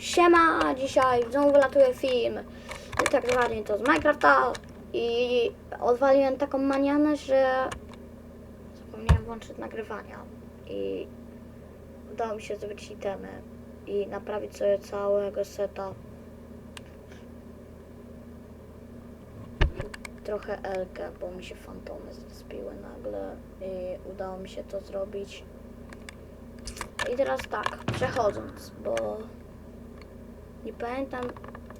Siema, dzisiaj znowu wylatuje film. Tak dokładnie to z Minecrafta i odwaliłem taką manianę, że zapomniałem włączyć nagrywania i udało mi się zrobić itemy i naprawić sobie całego seta. Trochę Elkę, bo mi się fantomy zbiły nagle i udało mi się to zrobić. I teraz tak, przechodząc, bo nie pamiętam,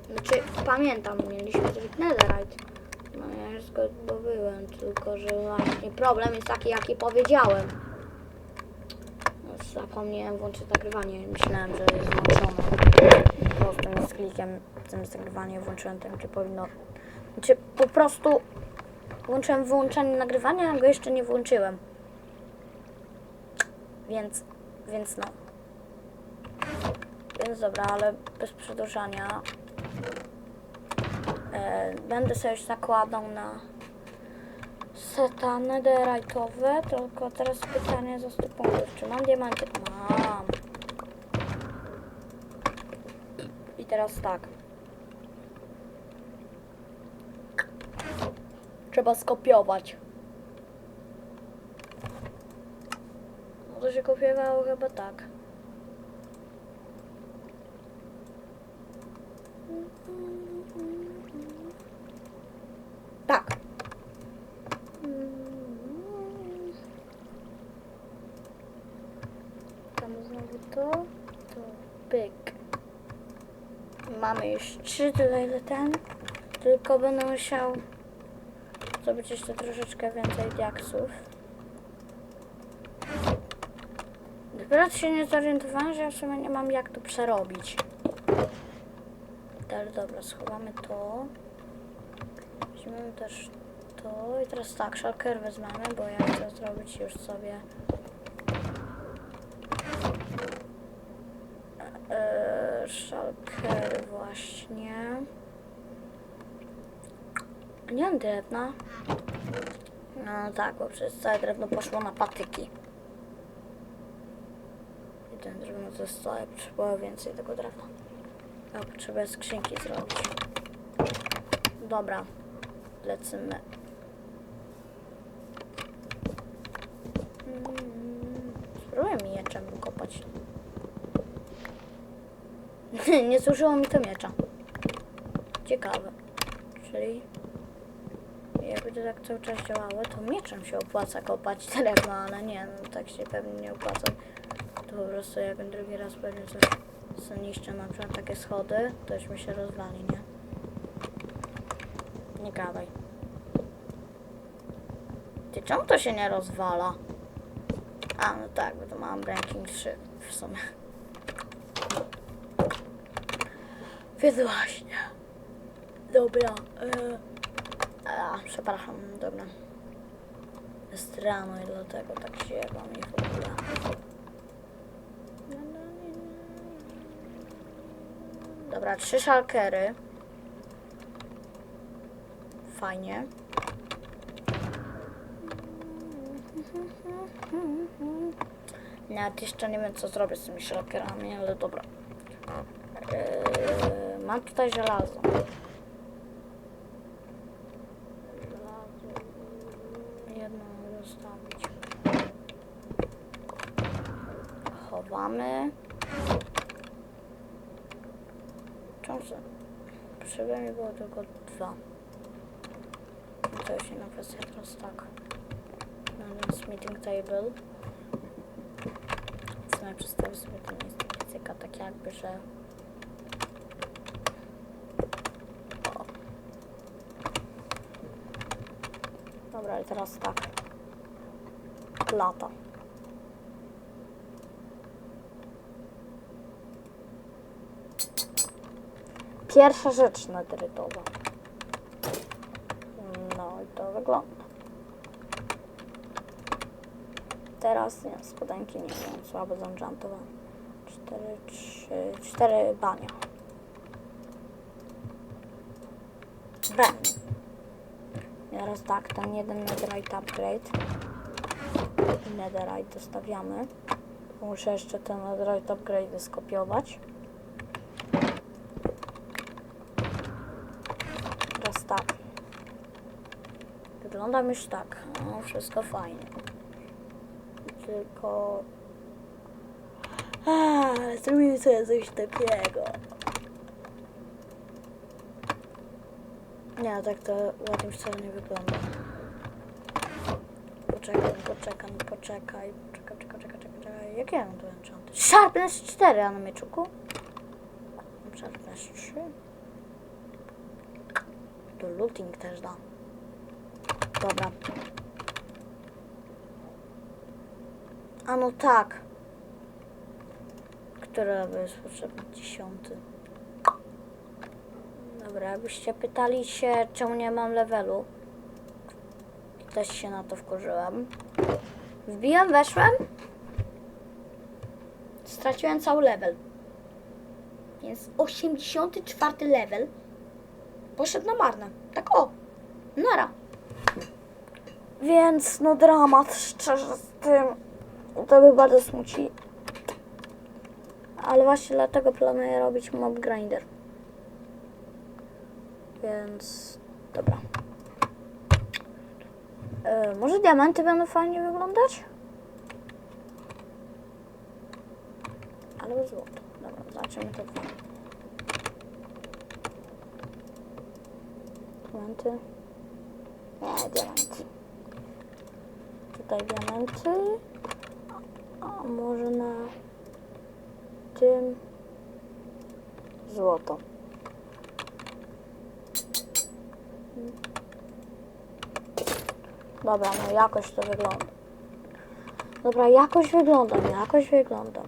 znaczy pamiętam, mieliśmy zrobić netherite. No ja go zdobyłem, tylko że właśnie problem jest taki, jaki powiedziałem. No, zapomniałem włączyć nagrywanie, myślałem, że jest włączone. Po prostu z klikiem zamiast nagrywania włączyłem ten, gdzie powinno... Znaczy po prostu włączyłem wyłączanie nagrywania, a go jeszcze nie włączyłem. Więc, więc no. Więc dobra, ale bez przedłużania. E, będę sobie już nakładał na seta netherite'owe, tylko teraz pytanie za 100 punktów. Czy mam diamenty? Mam. I teraz tak. Trzeba skopiować. No to się kopiowało chyba. Tak. Tam znowu to, to pyk. Mamy już trzy tutaj ten, tylko będę musiał zrobić jeszcze troszeczkę więcej diaksów. Dopiero się nie zorientowałem, że ja w sumie nie mam jak to przerobić. Ale dobra, schowamy to. Weźmiemy też to i teraz tak, shulker wezmemy, bo ja chcę zrobić już sobie eee, shulker właśnie. Nie mam drewna. No tak, bo przez całe drewno poszło na patyki. I ten drewno całe, potrzeba więcej tego drewna. Ja potrzebuję skrzynki zrobić. Dobra, lecimy. Mm, Spróbuję mieczem kopać. Nie służyło mi to miecza. Ciekawe. Czyli jakby to tak cały czas działało, to mieczem się opłaca kopać drewno, ale nie, no tak się pewnie nie opłaca. To po prostu jak drugi raz pewnie coś zniszczę, na przykład takie schody, to już mi się rozwali, nie? Nie gadaj. Ty czemu to się nie rozwala? A, no tak, bo to mam ranking 3 w sumie. Więc właśnie. Dobra. E, a, przepraszam, dobra. Jest rano i dlatego tak się wam i w ogóle. Dobra, trzy szalkery. Fajnie. Nawet jeszcze nie wiem co zrobię z tymi szalkerami, ale dobra. Eee, mam tutaj żelazo. Jedno zostawić. Chowamy. Czemu się... Potrzebuje mi było tylko dwa. No to się na kwestię teraz tak. Mamy smithing table. W sumie przedstawię sobie ten fizyka tak jakby, że... Dobra, i teraz tak. Lata. Pierwsza rzecz nadrytowa. No i to wygląda. Teraz nie, spodenki nie są słabo zenchantowane. Cztery, trzy, cztery bania. Ben. Teraz tak, ten jeden netherite upgrade. Netherite dostawiamy. Muszę jeszcze ten netherite upgrade skopiować. Teraz tak. Wyglądam już tak. No, wszystko fajnie. Tylko... Eee, zrobimy sobie coś takiego. Nie, tak to ładnie wcale nie wygląda. Poczekaj, poczekaj, poczekaj. Poczekaj, czekaj, czekaj, czekaj, czekaj. Jak ja mam tu enchanty? Sharpness 4, a na mieczuku? Sharpness 3. Tu looting też da. Dobra. A no tak. Który jest potrzebny? Dziesiąty. Dobra, jakbyście pytali się, czemu nie mam levelu. Też się na to wkurzyłem. Wbiłem, weszłem. Straciłem cały level. Więc 84 level poszedł na marne. Tak o. Nara. Więc no dramat, szczerze z tym. To by bardzo smuci. Ale właśnie dlatego planuję robić mob grinder. Więc dobra. E, może diamenty będą fajnie wyglądać? Albo złoto. Dobra, zobaczymy to dwa. Diamenty. Nie, diamenty. Tutaj diamenty. A może na tym złoto. Dobra, no jakoś to wygląda. Dobra, jakoś wygląda, no jakoś wygląda.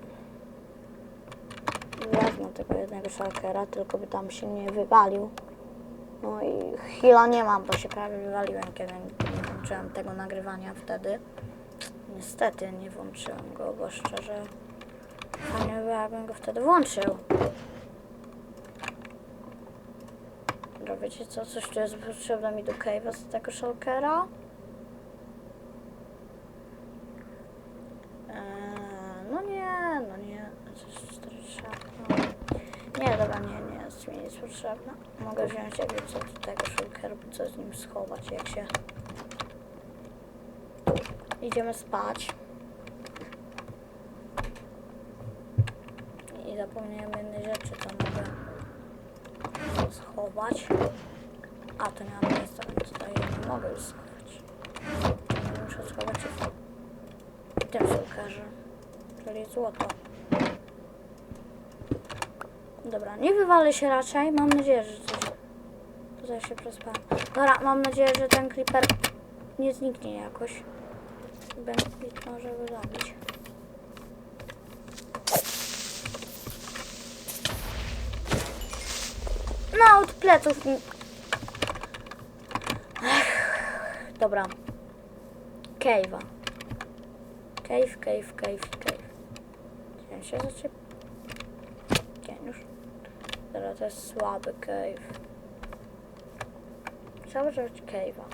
Wezmę tego jednego szalkera, tylko by tam się nie wywalił. No i chwila nie mam, bo się prawie wywaliłem, kiedy nie włączyłem tego nagrywania wtedy. Niestety nie włączyłem go, bo szczerze fajnie by było, jakbym go wtedy włączył. Dobra, wiecie co? Coś tu jest potrzebne mi do cave'a z tego shulkera. Eee, no nie, no nie. Coś cztery trzeba. No. Nie, dobra, nie, nie potrzebne. Mogę wziąć jakby co do tego shulkera, bo co z nim schować, jak się... Idziemy spać. I zapomniałem jednej rzeczy, to mogę schować. A, to nie mam miejsca, więc tutaj nie mogę już schować. Muszę schować w tym szulkerze, czyli złoto. Dobra, nie wywalę się raczej. Mam nadzieję, że coś... Tutaj się przespałem. Dobra, mam nadzieję, że ten creeper nie zniknie jakoś. Będę może go zabić. No, od pleców mi... Dobra. Cave'a. Cave, cave, cave, cave. Chciałem się zaczep... To jest słaby cave. Trzeba zrobić cave'a.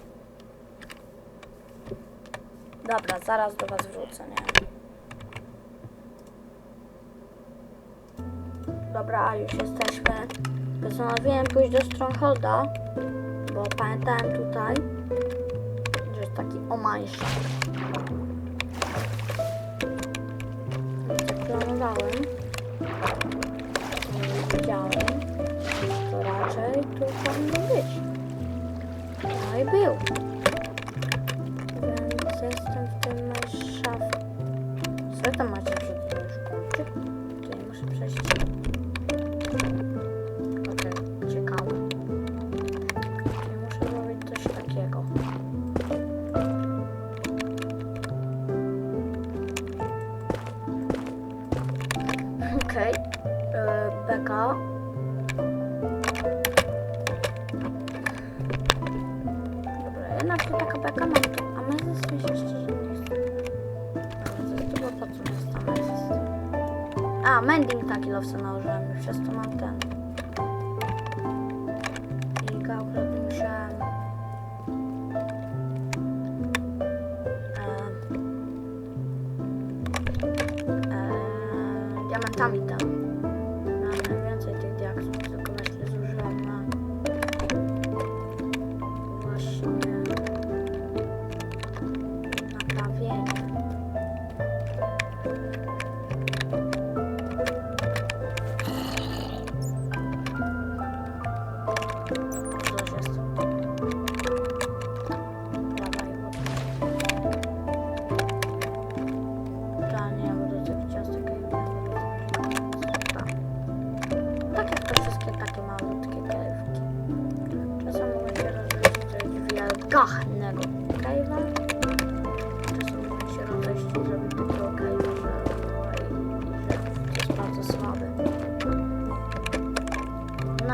Dobra, zaraz do was wrócę, nie? Dobra, już jesteśmy. Postanowiłem pójść do Strongholda, bo pamiętałem tutaj, że jest taki omajszak. Jak był. Więc jestem w tym majszafie. Co tam macie przed kończy? Tutaj muszę przejść. Okej, ciekawe. Czyli muszę zrobić coś takiego. Okej, e, beka. Lowce nałożyłem przez to mam ten. I akurat musiałem... Em, em, diamentami tam.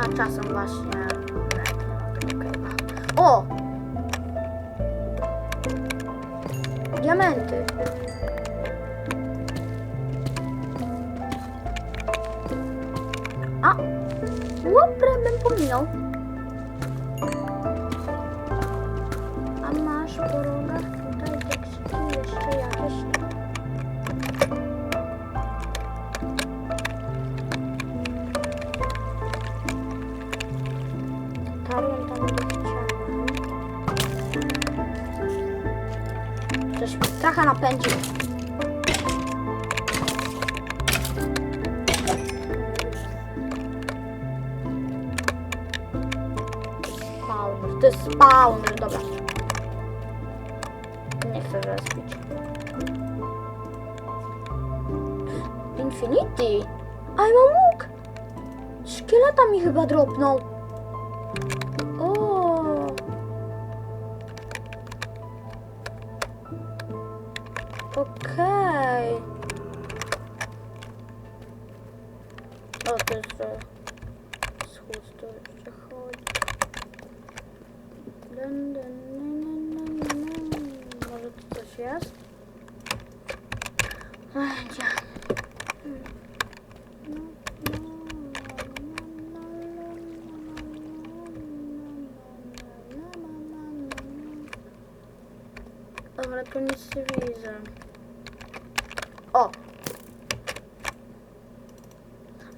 Czasem właśnie. O! Diamenty. A! Łoprę bym pominął. Talion tam nie chciałem. Coś trochę napędził. To jest spawner, dobra. Nie chcę respić. Infinity! A ja mam łuk! Szkieleta mi chyba dropnął.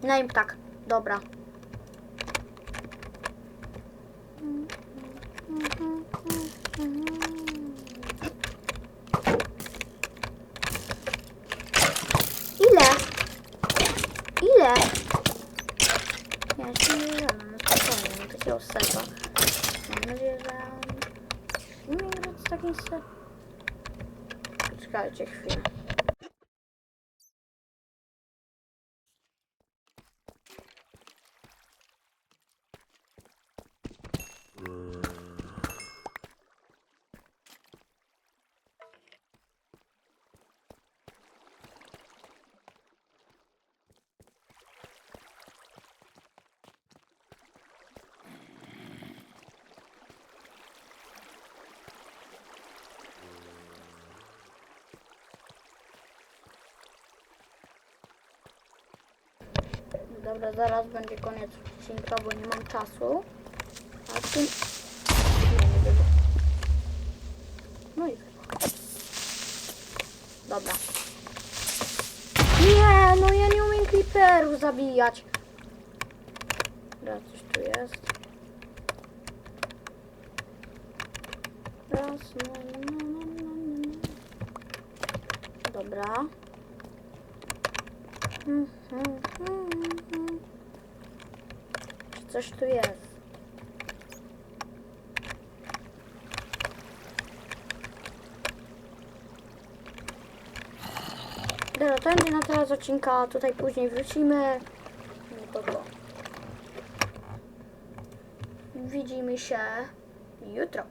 Name tak, dobra. Ile? Ile? Ja się nie wiem, no spokojnie, mam takiego seta. Mam nadzieję, że umiem grać z takim setem. Poczekajcie chwilę. Dobra, zaraz będzie koniec odcinka, bo nie mam czasu. A. Nie, nie. No i. Dobra. Nie, no ja nie umiem creeperów zabijać. Dobra, coś tu jest. Raz, no, no, no, no, no. Dobra. Mhm. Coś tu jest. Dobra, to będzie na teraz odcinka. Tutaj później wrócimy. No to. Widzimy się jutro.